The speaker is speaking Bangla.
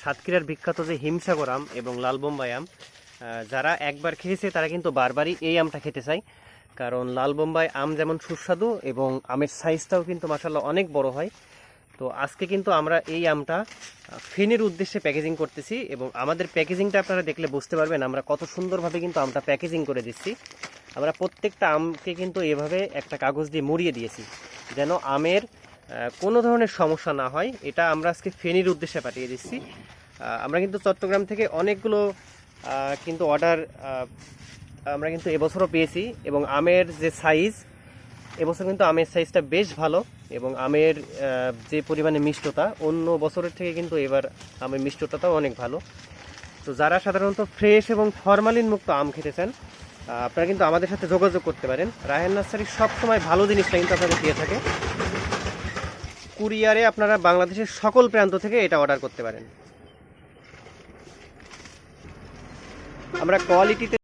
সাতক্ষীরার বিখ্যাত যে হিমসাগর আম এবং লাল বোম্বাই আম যারা একবার খেয়েছে, তারা কিন্তু বারবারই এই আমটা খেতে চায়। কারণ লাল বোম্বাই আম যেমন সুস্বাদু এবং আমের সাইজটাও কিন্তু মাসাল্লাহ অনেক বড় হয়। তো আজকে কিন্তু আমরা এই আমটা ফেনীর উদ্দেশ্যে প্যাকেজিং করতেছি এবং আমাদের প্যাকেজিংটা আপনারা দেখলে বুঝতে পারবেন আমরা কত সুন্দরভাবে কিন্তু আমটা প্যাকেজিং করে দিচ্ছি। আমরা প্রত্যেকটা আমকে কিন্তু এভাবে একটা কাগজ দিয়ে মুড়িয়ে দিয়েছি, যেন আমের কোনো ধরনের সমস্যা না হয়। এটা আমরা আজকে ফেনীর উদ্দেশ্যে পাঠিয়ে দিচ্ছি। আমরা কিন্তু চট্টগ্রাম থেকে অনেকগুলো কিন্তু অর্ডার আমরা কিন্তু এবছরও পেয়েছি এবং আমের যে সাইজ এবছর কিন্তু আমের সাইজটা বেশ ভালো এবং আমের যে পরিমাণে মিষ্টতা, অন্য বছরের থেকে কিন্তু এবার আমের মিষ্টতাটাও অনেক ভালো। তো যারা সাধারণত ফ্রেশ এবং ফরমালিন মুক্ত আম খেতে চান আপনারা কিন্তু আমাদের সাথে যোগাযোগ করতে পারেন। রায়হান নার্সারি সবসময় ভালো জিনিসটা কিন্তু আপনাদের দিয়ে থাকে। কুরিয়ারে আপনারা বাংলাদেশের সকল প্রান্ত থেকে এটা অর্ডার করতে পারেন। আমরা কোয়ালিটিতে